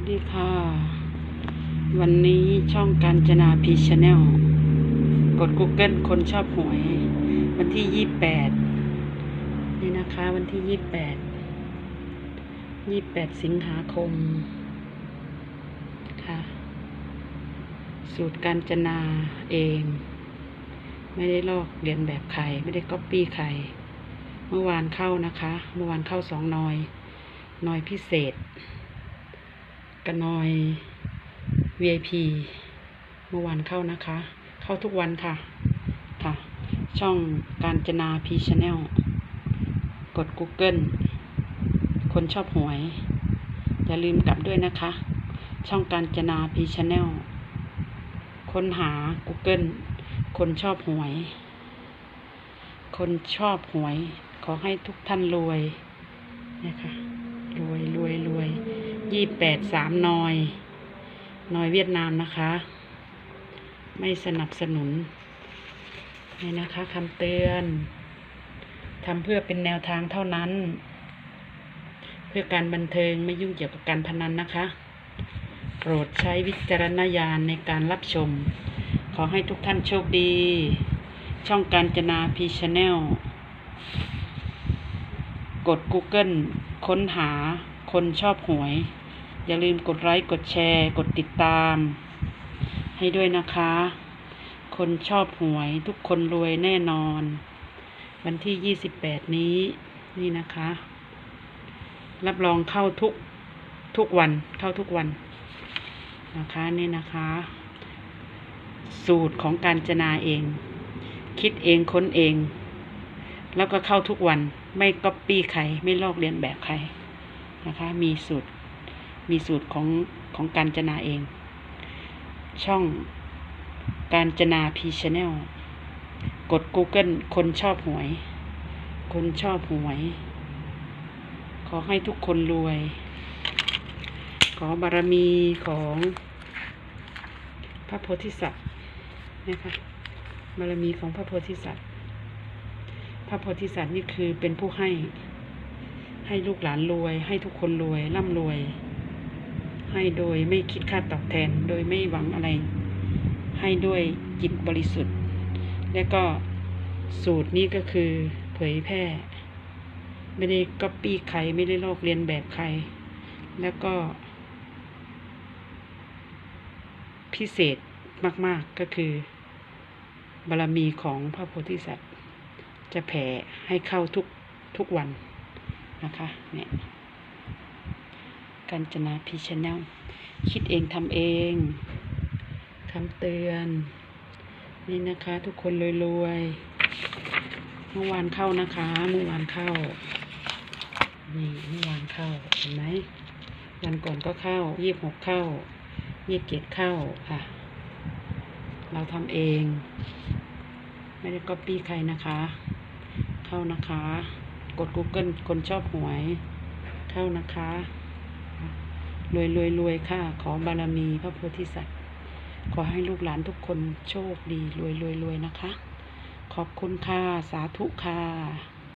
สดีค่ะ วันนี้ช่องการจนาพีชแนลกด Google คนชอบหวย วันที่ยี่แปดนี่นะคะ วันที่ยี่แปดยี่แปดสิงหาคม ค่ะ สูตรการจนาเอง ไม่ได้ลอกเรียนแบบใคร ไม่ได้ก๊อปปี้ใคร เมื่อวานเข้านะคะ เมื่อวานเข้าสองนอย นอยพิเศษ กันนอย VIP เมื่อวานเข้านะคะ เข้าทุกวันค่ะ ค่ะ ช่องการจนาพีชแนลกด Google คนชอบหวย อย่าลืมกลับด้วยนะคะ ช่องการจนาพีชแนลค้นหา Google คนชอบหวย คนชอบหวย ขอให้ทุกท่านรวยนะคะรวยรวยรวย ยี่แปดสามนอยนอยเวียดนามนะคะ ไม่สนับสนุนนี่นะคะคำเตือนทำเพื่อเป็นแนวทางเท่านั้น เพื่อการบันเทิงไม่ยุ่งเกี่ยวกับการพนันนะคะ โปรดใช้วิจารณญาณในการรับชม ขอให้ทุกท่านโชคดี ช่องการจนาพีชแนลกด Google ค้นหา คนชอบหวย อย่าลืมกดไลค์กดแชร์ กดติดตาม ให้ด้วยนะคะ คนชอบหวยทุกคนรวยแน่นอน วันที่ 28 นี้นี่นะคะ รับรองเข้าทุกทุกวันเข้าทุกวันนะคะนี่นะคะ สูตรของการจนาเอง คิดเองค้นเอง แล้วก็เข้าทุกวันไม่ก๊อปปี้ใคร ไม่ลอกเลียนแบบใคร นะคะ มีสูตร มีสูตรของของการจนาเอง ช่องการจนาพีชแนลกด Google คนชอบหวย คนชอบหวย ขอให้ทุกคนรวย ขอบารมีของพระโพธิสัตว์นะคะบารมีของพระโพธิสัตว์ พระโพธิสัตว์นี่คือเป็นผู้ให้ ให้ลูกหลานรวย ให้ทุกคนรวยร่ำรวย ให้โดยไม่คิดค่าตอบแทนโดยไม่หวังอะไร ให้ด้วยจิตบริสุทธิ์ และก็สูตรนี้ก็คือเผยแพร่ ไม่ได้ก๊อปปี้ใครไม่ได้ลอกเลียนแบบใคร แล้วก็ พิเศษมาก ๆก็คือบารมีของพระโพธิสัตว์ จะแผ่ให้เข้าทุกทุกวัน นะคะเนี่ยกัญจนาพีชแนลคิดเองทำเองคำเตือน นี่นะคะ ทุกคนรวยๆเมื่อวานเข้านะคะเมื่อวานเข้า นี่เมื่อวานเข้าเห็นไหมวันก่อนก็เข้ายี่บหกเข้ายี่บเจ็ดเข้าค่ะ เราทำเอง ไม่ได้ก๊อปปี้ใครนะคะ เข้านะคะ กด Google คนชอบหวยเข้านะคะรวยรวยรวยค่ะ ขอบารมีพระโพธิสัตว์ ขอให้ลูกหลานทุกคนโชคดีรวยรวยรวยนะคะ ขอบคุณค่ะ สาธุค่ะ